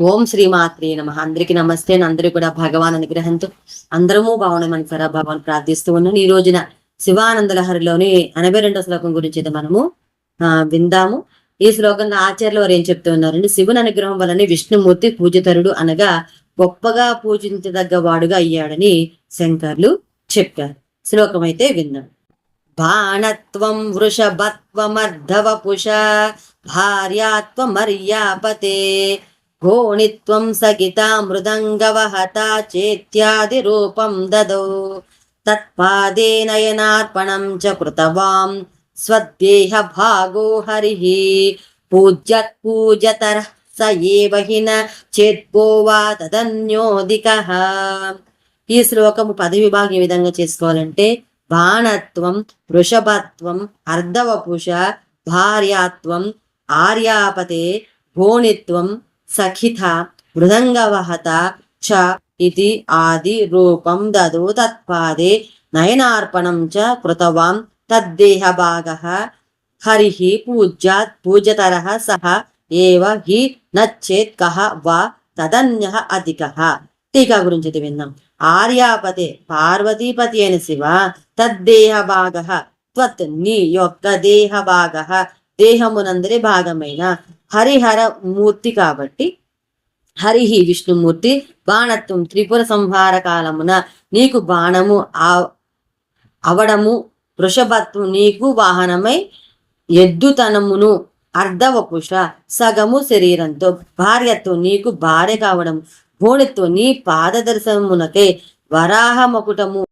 ఓం శ్రీమాత్రే నమ. అందరికి నమస్తే అందరూ కూడా భగవాన్ అనుగ్రహంతో అందరము బాగున్నామని సరా భగవాన్ ప్రార్థిస్తూ ఉన్నాను ఈ రోజున శివానంద లహరిలోని ఎనభై రెండో శ్లోకం గురించి అయితే మనము విందాము. ఈ శ్లోకంలో ఆచార్యులు వారు ఏం చెప్తూ ఉన్నారండి శివుని అనుగ్రహం వల్లనే విష్ణుమూర్తి పూజితరుడు అనగా గొప్పగా పూజించదగ్గ వాడుగా అయ్యాడని శంకర్లు చెప్పారు. శ్లోకం అయితే విన్నాం. బాణత్వం వృషభత్వమర్ధవపుష భార్యాత్వమర్యాపతే ఘోణిత్వం సగితా మృదంగవహత చేత్యాది రూపం దదౌ. తత్పాదే నయనార్పణం చ కృతవాం. స్వదేహ భాగో హరి. పూజ్యత్ పూజతర స ఏవ హిన చేత్కో వా ఈ శ్లోకము పదవి విభాగం ఏ విధంగా చేసుకోవాలంటే బాణత్వం వృషభత్వం అర్ధవపుష భార్యాత్వం ఆర్యాపతే భోణిత్వం సఖిత మృదంగవహత చ ఇది ఆది రూపం దదు తత్పాదే నయనార్పణం చ కృతవాం తద్దేహ భాగ హరి పూజ్యాత్ పూజతర సహ ఏవ హి నచ్చేత్ కహ వా తదన్య అధిక టీకా గురించి ఇది విందాం ఆర్యాపతే పార్వతీపతి అయిన శివ తద్దేహ భాగ త్వత్ నీ యొక్క దేహ భాగ దేహమునందరి భాగమైన హరిహర మూర్తి కాబట్టి హరిహి విష్ణుమూర్తి బాణత్వం త్రిపుర సంహార కాలమున నీకు బాణము ఆ అవడము వృషభత్వం నీకు వాహనమై ఎద్దుతనమును అర్ధవపుష సగము శరీరంతో భార్యత్వం నీకు భార్య కావడం భోణిత్వం నీ పాదదర్శనమునకే వరాహ మకుటము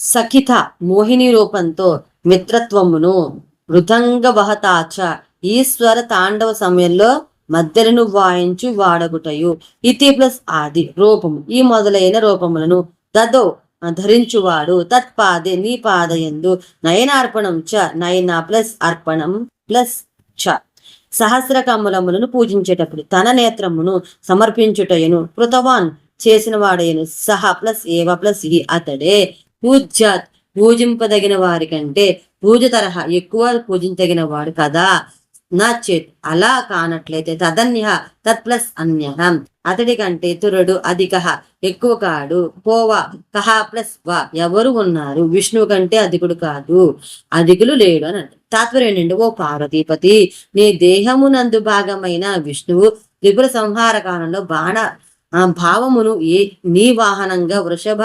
సఖిత మోహిని రూపంతో మిత్రత్వమును మృదంగ వహతాచ. ఈశ్వర తాండవ సమయంలో మధ్యలను వాయించు వాడగుటయు. ఇతి ప్లస్ ఆది రూపము. ఈ మొదలైన రూపములను దదో ధరించువాడు. తత్పాదే నీ పాదయందు నయనార్పణం చ. నయన ప్లస్ అర్పణం ప్లస్ చ. సహస్ర కమలములను పూజించేటప్పుడు తన నేత్రమును సమర్పించుటయును. కృతవాన్ చేసిన వాడయను సహ ప్లస్ ఏవ ప్లస్ ఈ అతడే. పూజ్యాత్ పూజింపదగిన వారి కంటే పూజ తరహా ఎక్కువ పూజించగిన వాడు కదా. నా చేత్ అలా కానట్లయితే తదన్య తత్ ప్లస్ అన్య అతడి కంటే తురుడు అధిక ఎక్కువ కాడు. పోవా కహ ప్లస్ వా ఎవరు ఉన్నారు? విష్ణువు కంటే అధికుడు కాదు. అధికులు లేడు అని అంటే తాత్పర్యం ఏంటంటే ఓ పార్వతీపతి నీ దేహమునందు భాగమైన విష్ణువు త్రిపుర సంహార కాలంలో బాణ ఆ, భావమును ఏ నీ వాహనంగా వృషభ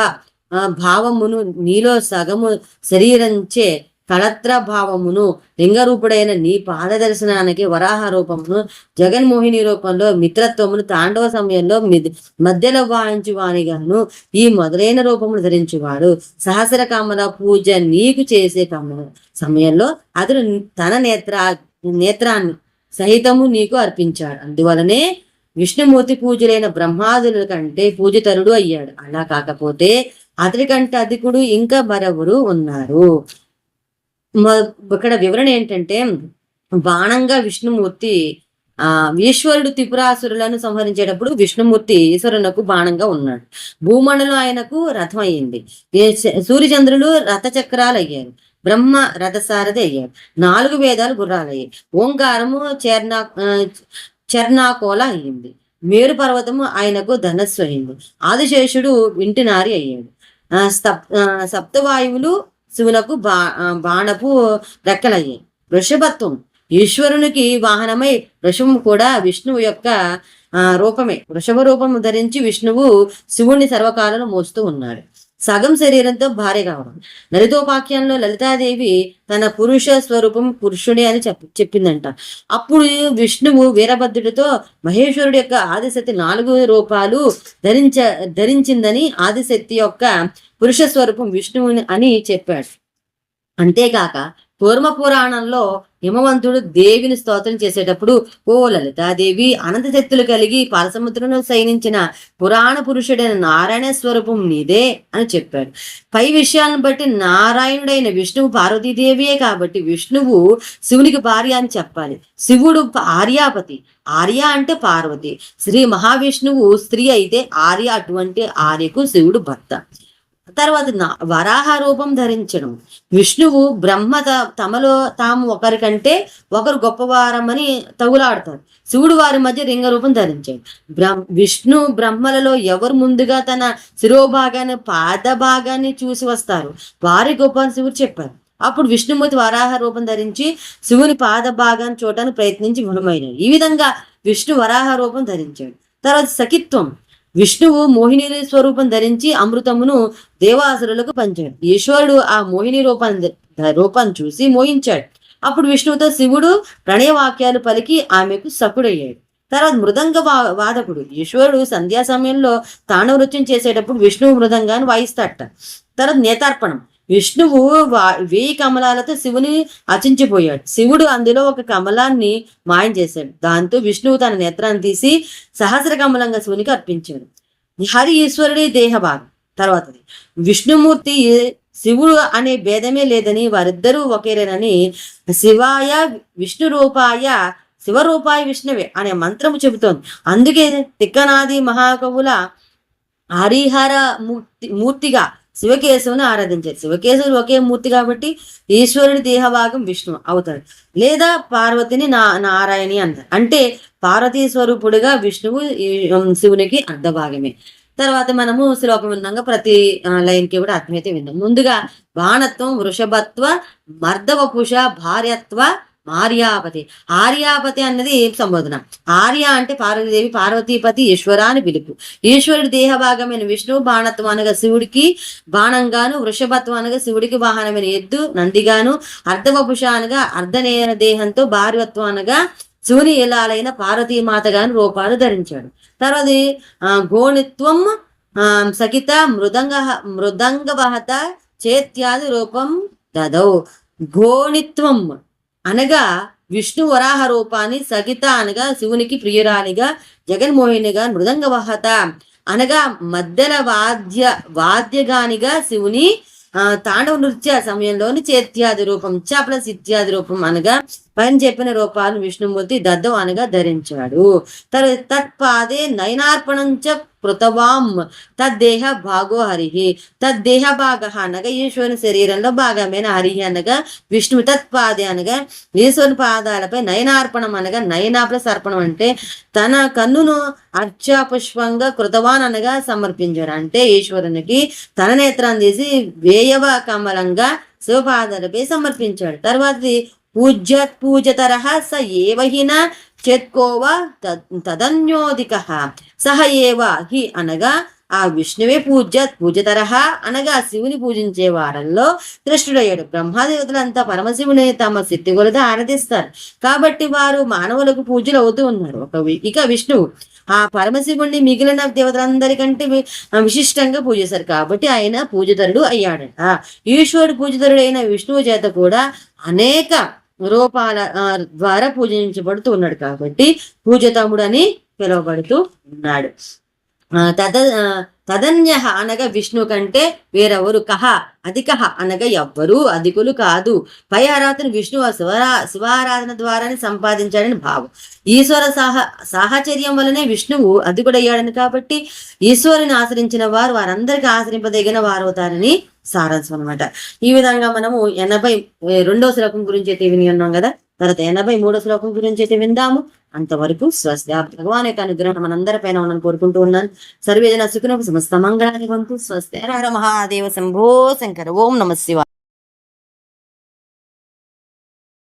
భావమును నీలో సగము శరీరంచే కళత్ర భావమును లింగరూపుడైన నీ పాద దర్శనానికి వరాహ రూపమును జగన్మోహిని రూపంలో మిత్రత్వమును తాండవ సమయంలో మధ్యలో వాయించు వానిగాను ఈ మొదలైన రూపమును ధరించువాడు. సహస్ర కమల పూజ నీకు చేసే కమల సమయంలో అతడు తన నేత్ర నేత్రాన్ని సహితము నీకు అర్పించాడు. అందువలనే విష్ణుమూర్తి పూజలైన బ్రహ్మాదుల కంటే పూజితరుడు అయ్యాడు. అలా కాకపోతే అతడి కంటే అధికుడు ఇంకా మరెవరు ఉన్నారు? ఇక్కడ వివరణ ఏంటంటే బాణంగా విష్ణుమూర్తి ఆ ఈశ్వరుడు త్రిపురాసురులను సంహరించేటప్పుడు విష్ణుమూర్తి ఈశ్వరునకు బాణంగా ఉన్నాడు. భూమండలం ఆయనకు రథం అయ్యింది సూర్యచంద్రులు రథచక్రాలు అయ్యారు బ్రహ్మ రథసారథి అయ్యారు. నాలుగు వేదాలు గుర్రాలు అయ్యాయి ఓంకారము చర్నా చర్నాకోల అయ్యింది. మేరు పర్వతము ఆయనకు ధనస్సు అయింది ఆదిశేషుడు వింటినారి అయ్యాడు. ఆ, సప్ ఆ, సప్తవాయువులు శివునకు బా ఆ, బాణపు రెక్కలయ్యాయి వృషభత్వం. ఈశ్వరునికి వాహనమై వృషభం కూడా విష్ణువు యొక్క రూపమే. వృషభ రూపము ధరించి విష్ణువు శివుణ్ణి సర్వకాలను మోస్తూ ఉన్నాడు. సగం శరీరంతో భార్య కావడం. లలితోపాఖ్యంలో లలితాదేవి తన పురుష స్వరూపం పురుషుడే అని చెప్ప చెప్పిందంట. అప్పుడు విష్ణువు వీరభద్రుడితో మహేశ్వరుడి యొక్క ఆదిశక్తి నాలుగు రూపాలు ధరించ ధరించిందని ఆదిశక్తి యొక్క పురుష స్వరూపం విష్ణువుని అని చెప్పాడు. అంతేకాక కూర్మ పురాణంలో హిమవంతుడు దేవిని స్తోత్రం చేసేటప్పుడు ఓ లలితాదేవి అనంత శక్తులు కలిగి పాలసముద్రను శయనించిన పురాణ పురుషుడైన నారాయణ స్వరూపం నీదే అని చెప్పాడు. పై విషయాలను బట్టి నారాయణుడైన విష్ణువు పార్వతీదేవియే కాబట్టి విష్ణువు శివునికి భార్య అని చెప్పాలి. శివుడు ఆర్యాపతి. ఆర్య అంటే పార్వతి. శ్రీ మహావిష్ణువు స్త్రీ అయితే ఆర్య అటువంటి ఆర్యకు శివుడు భర్త. తర్వాత వరాహ రూపం ధరించడం. విష్ణువు బ్రహ్మ త- తమలో తాము ఒకరికంటే ఒకరు గొప్పవారమని తగులాడతారు. శివుడు వారి మధ్య లింగ రూపం ధరించాడు. బ్రహ్మ విష్ణు బ్రహ్మలలో ఎవరు ముందుగా తన శిరోభాగాన్ని పాద భాగాన్ని చూసి వస్తారు? వారి గొప్ప శివుడు చెప్పారు. అప్పుడు విష్ణుమూర్తి వరాహ రూపం ధరించి శివుని పాద భాగాన్ని చూడటానికి ప్రయత్నించి గుణమైనాడు. ఈ విధంగా విష్ణు వరాహ రూపం ధరించాడు. తర్వాత సఖిత్వం. విష్ణువు మోహిని స్వరూపం ధరించి అమృతమును దేవాసురులకు పంచాడు. ఈశ్వరుడు ఆ మోహిని రూపాన్ని రూపాన్ని చూసి మోహించాడు. అప్పుడు విష్ణువుతో శివుడు ప్రణయవాక్యాలు పలికి ఆమెకు సకుడయ్యాడు. తర్వాత మృదంగ వా- వాదకుడు ఈశ్వరుడు సంధ్యా సమయంలో తాను నృత్యం చేసేటప్పుడు విష్ణువు మృదంగాన్ని వాయిస్తాడట. తర్వాత నేతార్పణం. విష్ణువు వా- వేయి కమలాలతో శివుని అచించిపోయాడు శివుడు అందులో ఒక కమలాన్ని మాయం చేశాడు. దాంతో విష్ణువు తన నేత్రాన్ని తీసి సహస్ర కమలంగా శివునికి అర్పించాడు. హరి ఈశ్వరుడి దేహభాగం. తర్వాతది విష్ణుమూర్తి శివుడు అనే భేదమే లేదని వారిద్దరూ ఒకేరేనని శివాయ విష్ణు రూపాయ శివరూపాయ విష్ణువే అనే మంత్రము చెబుతోంది. అందుకే తిక్కనాది మహాకవుల హరిహర మూర్తి మూర్తిగా శివకేశవుని ఆరాధించారు. శివకేశవులు ఒకే మూర్తి కాబట్టి ఈశ్వరుడి దేహభాగం విష్ణు అవుతాడు. లేదా పార్వతిని నా నారాయణి అంటారు. అంటే పార్వతీ స్వరూపుడుగా విష్ణువు ఈ, శివునికి అర్ధభాగమే తర్వాత మనము శ్లోకం విన్నాక ప్రతి లైన్కి కూడా అర్థమైతే విన్నాం. ముందుగా బాణత్వం వృషభత్వ మర్దవపుష భార్యత్వ ఆర్యాపతి. ఆర్యాపతి అన్నది సంబోధన? ఆర్య అంటే పార్వతీదేవి పార్వతీపతి ఈశ్వర అని పిలుపు. ఈశ్వరుడి దేహ భాగమైన విష్ణువు బాణత్వం అనగా శివుడికి బాణంగాను వృషభత్వం అనగా శివుడికి వాహనమైన ఎద్దు నందిగాను అర్ధవపుష అనగా అర్ధనేర దేహంతో భార్యత్వం అనగా శివుని ఇలాలైన పార్వతీమాతగాను రూపాలు ధరించాడు. తర్వాత గోణిత్వం ఆ, సకిత మృదంగ వహత చేత్యాది రూపం దదౌ గోణిత్వం. అనగా విష్ణు వరాహ రూపాన్ని సగిత అనగా శివునికి ప్రియురాలిగా జగన్మోహినిగా మృదంగవహత అనగా మద్దెల వాద్య వాద్యగానిగా శివుని తాండవ నృత్య సమయంలోని చేత్యాది రూపం చ ప్లస్ ఇత్యాది రూపం అనగా పైన చెప్పిన రూపాలు విష్ణుమూర్తి దద్దం అనగా ధరించాడు. తర్ తత్పాదే నయనార్పణం చ కృతవాం. తద్దేహ భాగో హరిహి తద్దేహ భాగ అనగా ఈశ్వరుని శరీరంలో భాగమైన హరిహి అనగా విష్ణువు. తత్పాదే అనగా ఈశ్వరుని పాదాలపై నయనార్పణం అనగా నయనాపల సర్పణం అంటే తన కన్నును అర్చాపుష్పంగా కృతవాన్ అనగా సమర్పించాడు. అంటే ఈశ్వరునికి తన నేత్రం తీసి వేయవ కమలంగా శివపాదాలపై సమర్పించాడు. తర్వాత పూజ్యత్ పూజతర స ఏవహిన చేత్కోవ తదన్యోదిక సహ ఏవ హి అనగా ఆ విష్ణువే పూజ్య పూజతరహ అనగా శివుని పూజించే వారంలో కృష్ణుడయ్యాడు బ్రహ్మాదేవతలంతా పరమశివుని తమ శక్తి కొలత ఆరాధిస్తారు కాబట్టి వారు మానవులకు పూజలు అవుతూ ఉన్నారు. ఒక వి- ఇక విష్ణువు ఆ పరమశివుణ్ణి మిగిలిన దేవతలందరికంటే విశిష్టంగా పూజిస్తారు కాబట్టి ఆయన పూజితరుడు అయ్యాడట. ఈశ్వరుడు పూజితరుడైన విష్ణువు చేత కూడా అనేక రూపాల ద్వారా పూజించబడుతూ ఉన్నాడు కాబట్టి పూజతముడు అని పిలువబడుతూ ఉన్నాడు. ఆ, తద తదన్య అనగా విష్ణు కంటే వేరెవరు? కహ అధిక అనగా ఎవ్వరు అధికులు కాదు. పై ఆరాధన విష్ణు ఆ శివరా శివారాధన ద్వారానే సంపాదించాడని భావం. ఈశ్వర సాహ సాహచర్యం వలనే విష్ణువు అధికుడయ్యాడని కాబట్టి ఈశ్వరుని ఆశ్రయించిన వారు వారందరికీ ఆశ్రయింపదగిన వారవుతారని సారాంశం అనమాట ఈ విధంగా మనము ఎనభై రెండో శ్లోకం గురించి అయితే విని ఉన్నాం కదా? తర్వాత ఎనభై మూడో శ్లోకం గురించి అయితే విందాము. అంతవరకు స్వస్తి ఆ భగవాన్ యొక్క అనుగ్రహం మనందరిపైన ఉన్నాను కోరుకుంటూ ఉన్నాను. సర్వేజన సుఖిన సమస్త మంగళాన్ని వంతు. స్వస్తి హర హర మహాదేవ శంభో శంకర ఓం నమ శివ